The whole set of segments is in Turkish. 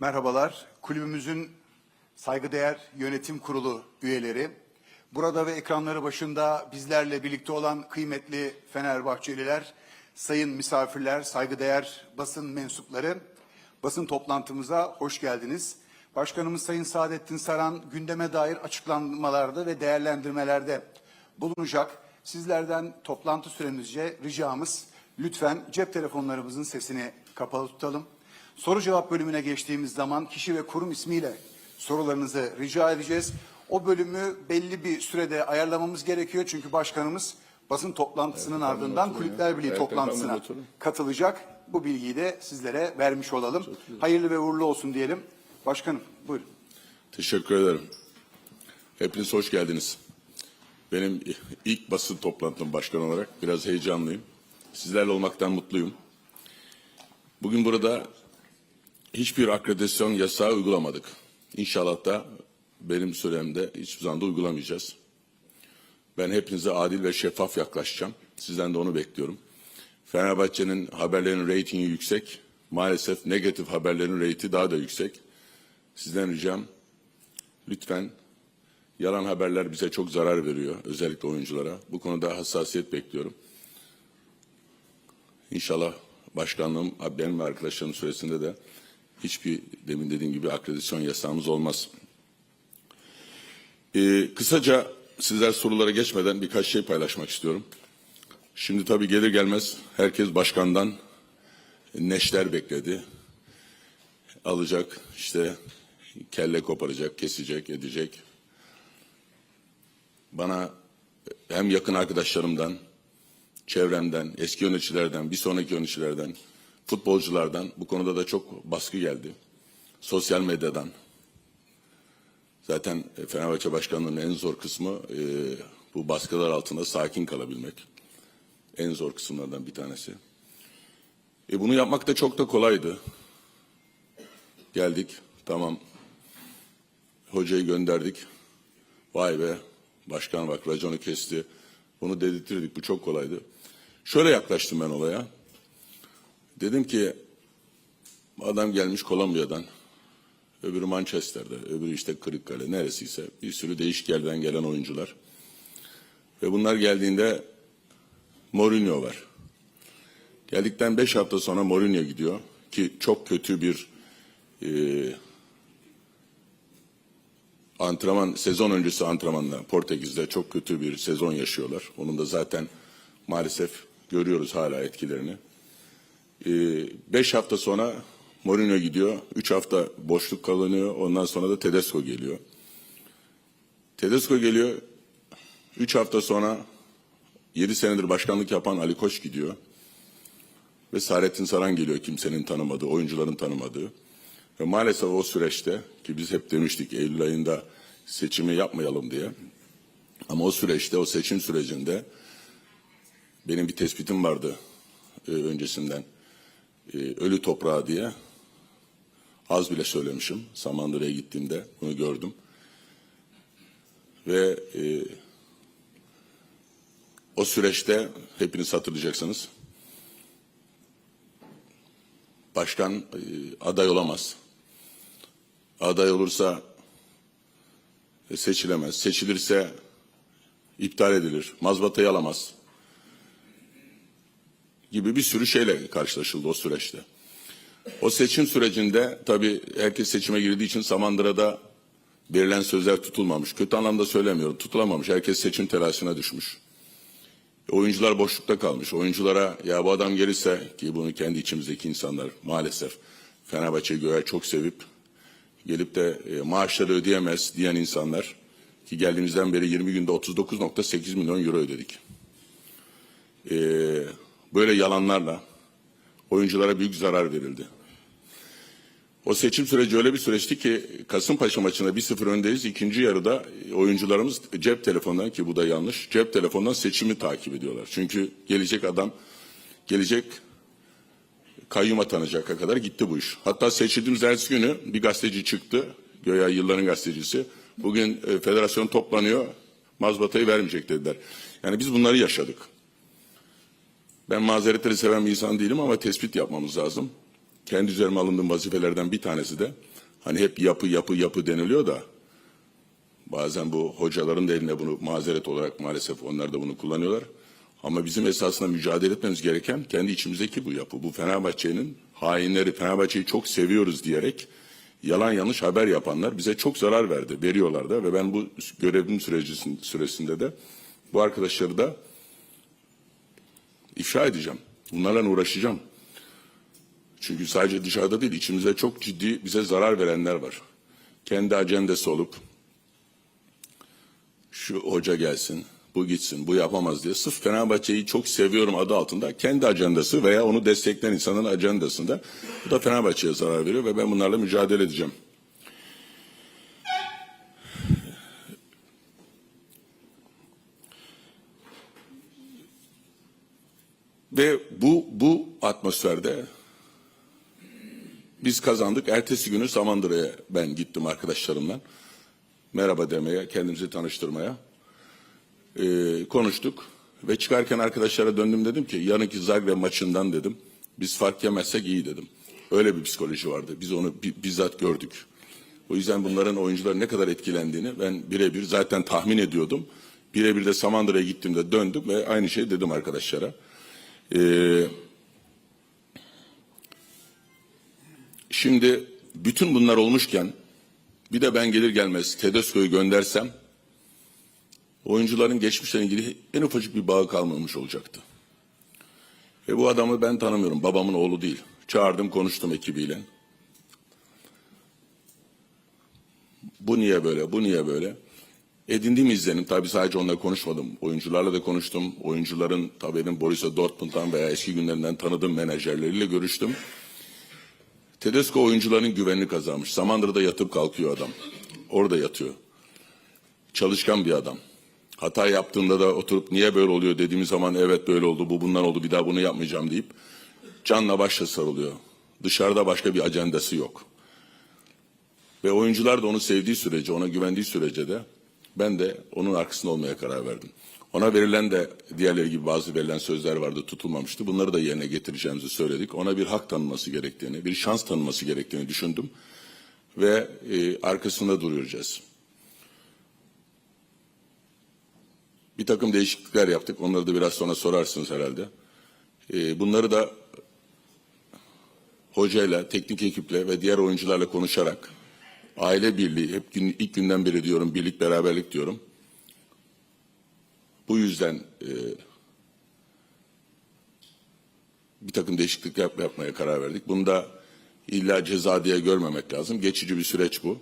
Merhabalar. Kulübümüzün saygıdeğer yönetim kurulu üyeleri, burada ve ekranları başında bizlerle birlikte olan kıymetli Fenerbahçeliler, sayın misafirler, saygıdeğer basın mensupları, basın toplantımıza hoş geldiniz. Başkanımız Sayın Saadettin Saran gündeme dair açıklamalarda ve değerlendirmelerde bulunacak. Sizlerden toplantı süremizce ricamız lütfen cep telefonlarımızın sesini kapalı tutalım. Soru cevap bölümüne geçtiğimiz zaman kişi ve kurum ismiyle sorularınızı rica edeceğiz. O bölümü belli bir sürede ayarlamamız gerekiyor çünkü başkanımız basın toplantısının ardından Kulüpler Birliği Evet, toplantısına katılacak. Bu bilgiyi de sizlere vermiş olalım. Hayırlı ve uğurlu olsun diyelim. Başkanım buyurun. Teşekkür ederim. Hepiniz hoş geldiniz. Benim ilk basın toplantım başkan olarak biraz heyecanlıyım. Sizlerle olmaktan mutluyum. Bugün burada hiçbir akreditasyon yasağı uygulamadık. İnşallah da benim süremde hiçbir zaman da uygulamayacağız. Ben hepinize adil ve şeffaf yaklaşacağım. Sizden de onu bekliyorum. Fenerbahçe'nin haberlerin reytingi yüksek. Maalesef negatif haberlerin reyti daha da yüksek. Sizden ricam lütfen yalan haberler bize çok zarar veriyor. Özellikle oyunculara. Bu konuda hassasiyet bekliyorum. İnşallah başkanlığım benim ve arkadaşlarım süresinde de hiçbir demin dediğim gibi akreditasyon yasağımız olmaz. Ee, kısaca sizler sorulara geçmeden birkaç şey paylaşmak istiyorum. Şimdi tabii gelir gelmez herkes başkandan neşter bekledi. Alacak işte kelle koparacak, kesecek, edecek. Bana hem yakın arkadaşlarımdan, çevremden, eski yöneticilerden, bir sonraki yöneticilerden, futbolculardan bu konuda da çok baskı geldi. Sosyal medyadan. Zaten e, Fenerbahçe Başkanlığı'nın en zor kısmı e, bu baskılar altında sakin kalabilmek. En zor kısımlardan bir tanesi. E, bunu yapmak da çok da kolaydı. Geldik, tamam. Hocayı gönderdik. Vay be, başkan bak raconu kesti. Bunu dedirtirdik, bu çok kolaydı. Şöyle yaklaştım ben olaya. Dedim ki, adam gelmiş Kolombiya'dan, öbürü Manchester'da, öbürü işte Kırıkkale, neresiyse bir sürü değişik yerden gelen oyuncular. Ve bunlar geldiğinde Mourinho var. Geldikten beş hafta sonra Mourinho gidiyor ki çok kötü bir e, antrenman sezon öncesi antrenmanla Portekiz'de çok kötü bir sezon yaşıyorlar. Onun da zaten maalesef görüyoruz hala etkilerini. E, beş hafta sonra Mourinho gidiyor. Üç hafta boşluk kalınıyor. Ondan sonra da Tedesco geliyor. Tedesco geliyor. Üç hafta sonra yedi senedir başkanlık yapan Ali Koç gidiyor. Ve Saadettin Saran geliyor kimsenin tanımadığı, oyuncuların tanımadığı. Ve maalesef o süreçte ki biz hep demiştik Eylül ayında seçimi yapmayalım diye. Ama o süreçte, o seçim sürecinde benim bir tespitim vardı e, öncesinden. E, ölü toprağı diye az bile söylemişim. Samandıra'ya gittiğimde bunu gördüm. Ve e, o süreçte hepiniz hatırlayacaksınız. Başkan e, aday olamaz. Aday olursa e, seçilemez. Seçilirse iptal edilir. Mazbatayı alamaz. Gibi bir sürü şeyle karşılaşıldı o süreçte. O seçim sürecinde tabii herkes seçime girdiği için Samandıra'da verilen sözler tutulmamış. Kötü anlamda söylemiyorum. Tutulamamış. Herkes seçim telaşına düşmüş. Oyuncular boşlukta kalmış. Oyunculara ya bu adam gelirse ki bunu kendi içimizdeki insanlar maalesef Fenerbahçe'yi göğe çok sevip gelip de e, maaşları ödeyemez diyen insanlar ki geldiğimizden beri 20 günde 39.8 milyon euro ödedik. E, böyle yalanlarla oyunculara büyük zarar verildi. O seçim süreci öyle bir süreçti ki Kasımpaşa maçında 1-0 öndeyiz. İkinci yarıda oyuncularımız cep telefonundan ki bu da yanlış. Cep telefonundan seçimi takip ediyorlar. Çünkü gelecek adam gelecek kayyum atanacak kadar gitti bu iş. Hatta seçildiğimiz ertesi günü bir gazeteci çıktı. Göya yılların gazetecisi. Bugün e, federasyon toplanıyor. Mazbatayı vermeyecek dediler. Yani biz bunları yaşadık. Ben mazeretleri seven bir insan değilim ama tespit yapmamız lazım. kendi üzerime alındığım vazifelerden bir tanesi de hani hep yapı yapı yapı deniliyor da bazen bu hocaların da eline bunu mazeret olarak maalesef onlar da bunu kullanıyorlar. Ama bizim esasında mücadele etmemiz gereken kendi içimizdeki bu yapı. Bu Fenerbahçe'nin hainleri Fenerbahçe'yi çok seviyoruz diyerek yalan yanlış haber yapanlar bize çok zarar verdi, veriyorlar da ve ben bu görevim süreci süresinde de bu arkadaşları da ifşa edeceğim. Bunlarla uğraşacağım. Çünkü sadece dışarıda değil, içimizde çok ciddi bize zarar verenler var. Kendi acendası olup şu hoca gelsin, bu gitsin, bu yapamaz diye sırf Fenerbahçe'yi çok seviyorum adı altında kendi ajandası veya onu destekleyen insanın ajandasında bu da Fenerbahçe'ye zarar veriyor ve ben bunlarla mücadele edeceğim. Ve bu bu atmosferde biz kazandık. Ertesi günü Samandıra'ya ben gittim arkadaşlarımla. Merhaba demeye, kendimizi tanıştırmaya. Ee, konuştuk. Ve çıkarken arkadaşlara döndüm dedim ki yarınki Zagreb maçından dedim. Biz fark yemezsek iyi dedim. Öyle bir psikoloji vardı. Biz onu bi- bizzat gördük. O yüzden bunların oyuncuların ne kadar etkilendiğini ben birebir zaten tahmin ediyordum. Birebir de Samandıra'ya gittiğimde döndüm ve aynı şeyi dedim arkadaşlara. Ee, şimdi bütün bunlar olmuşken bir de ben gelir gelmez Tedesco'yu göndersem oyuncuların geçmişle ilgili en ufacık bir bağı kalmamış olacaktı. Ve bu adamı ben tanımıyorum. Babamın oğlu değil. Çağırdım konuştum ekibiyle. Bu niye böyle, bu niye böyle? Edindiğim izlenim, tabii sadece onunla konuşmadım. Oyuncularla da konuştum. Oyuncuların tabii benim Borussia Dortmund'dan veya eski günlerinden tanıdığım menajerleriyle görüştüm. Tedesco oyuncuların güvenini kazanmış. Samandıra'da yatıp kalkıyor adam. Orada yatıyor. Çalışkan bir adam. Hata yaptığında da oturup niye böyle oluyor dediğimiz zaman evet böyle oldu, bu bundan oldu, bir daha bunu yapmayacağım deyip canla başla sarılıyor. Dışarıda başka bir ajandası yok. Ve oyuncular da onu sevdiği sürece, ona güvendiği sürece de ben de onun arkasında olmaya karar verdim. Ona verilen de diğerleri gibi bazı verilen sözler vardı tutulmamıştı. Bunları da yerine getireceğimizi söyledik. Ona bir hak tanınması gerektiğini, bir şans tanınması gerektiğini düşündüm. Ve e, arkasında duracağız. Bir takım değişiklikler yaptık. Onları da biraz sonra sorarsınız herhalde. E, bunları da hocayla, teknik ekiple ve diğer oyuncularla konuşarak aile birliği, hep gün, ilk günden beri diyorum birlik beraberlik diyorum. Bu yüzden e, bir takım değişiklikler yap, yapmaya karar verdik. Bunu da illa ceza diye görmemek lazım. Geçici bir süreç bu.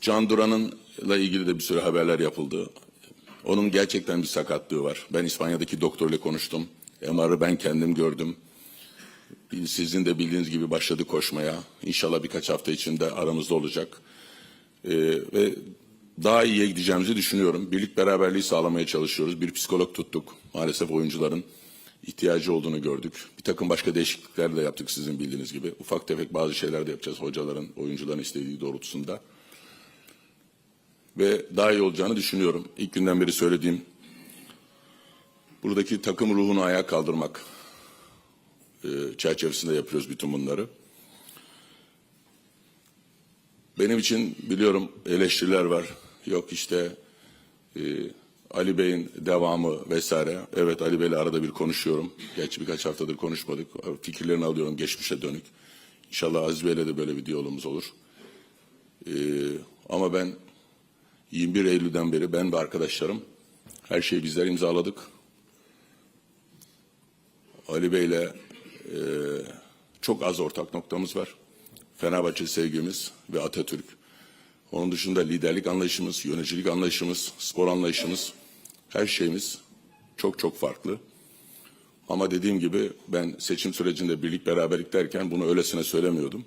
Can Duran'ınla ilgili de bir sürü haberler yapıldı. Onun gerçekten bir sakatlığı var. Ben İspanya'daki doktorla konuştum. MR'ı ben kendim gördüm. Sizin de bildiğiniz gibi başladı koşmaya. İnşallah birkaç hafta içinde aramızda olacak. Ee, ve daha iyiye gideceğimizi düşünüyorum. Birlik beraberliği sağlamaya çalışıyoruz. Bir psikolog tuttuk. Maalesef oyuncuların ihtiyacı olduğunu gördük. Bir takım başka değişiklikler de yaptık sizin bildiğiniz gibi. Ufak tefek bazı şeyler de yapacağız hocaların, oyuncuların istediği doğrultusunda. Ve daha iyi olacağını düşünüyorum. İlk günden beri söylediğim buradaki takım ruhunu ayağa kaldırmak çerçevesinde yapıyoruz bütün bunları. Benim için biliyorum eleştiriler var. Yok işte e, Ali Bey'in devamı vesaire. Evet Ali Bey'le arada bir konuşuyorum. Gerçi birkaç haftadır konuşmadık. Fikirlerini alıyorum geçmişe dönük. İnşallah Aziz Bey'le de böyle bir diyalogumuz olur. E, ama ben 21 Eylül'den beri ben ve arkadaşlarım her şeyi bizler imzaladık. Ali Bey'le e, çok az ortak noktamız var. Fenerbahçe sevgimiz ve Atatürk. Onun dışında liderlik anlayışımız, yöneticilik anlayışımız, spor anlayışımız, her şeyimiz çok çok farklı. Ama dediğim gibi ben seçim sürecinde birlik beraberlik derken bunu öylesine söylemiyordum.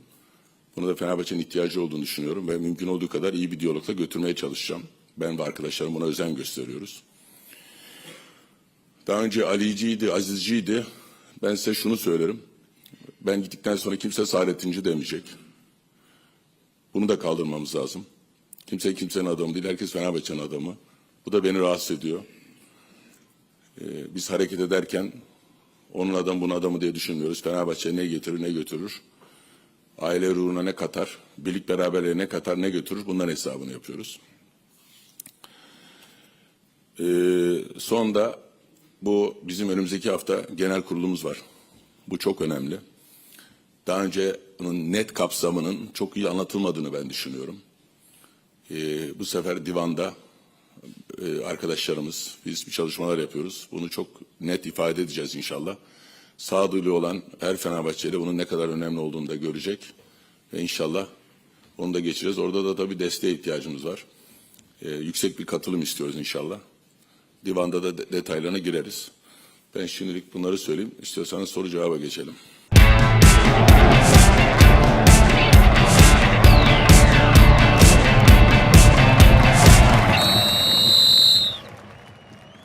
Bunu da Fenerbahçe'nin ihtiyacı olduğunu düşünüyorum ve mümkün olduğu kadar iyi bir diyalogla götürmeye çalışacağım. Ben ve arkadaşlarım buna özen gösteriyoruz. Daha önce Alici'ydi, Azizci'ydi. Ben size şunu söylerim. Ben gittikten sonra kimse Saadettinci demeyecek. Bunu da kaldırmamız lazım. Kimse kimsenin adamı değil, herkes Fenerbahçe'nin adamı. Bu da beni rahatsız ediyor. Ee, biz hareket ederken Onun adamı bunun adamı diye düşünmüyoruz. Fenerbahçe ne getirir ne götürür. Aile ruhuna ne katar, birlik beraberliğe ne katar ne götürür bunların hesabını yapıyoruz. Ee, son da bu bizim önümüzdeki hafta genel kurulumuz var. Bu çok önemli. Daha önce bunun net kapsamının çok iyi anlatılmadığını ben düşünüyorum. Ee, bu sefer divanda e, arkadaşlarımız, biz bir çalışmalar yapıyoruz. Bunu çok net ifade edeceğiz inşallah. Sağduyulu olan her Fenerbahçeli bunun ne kadar önemli olduğunu da görecek. Ve inşallah onu da geçeceğiz. Orada da tabii desteğe ihtiyacımız var. Ee, yüksek bir katılım istiyoruz inşallah. Divanda da de- detaylarına gireriz. Ben şimdilik bunları söyleyeyim. İstiyorsanız soru cevaba geçelim.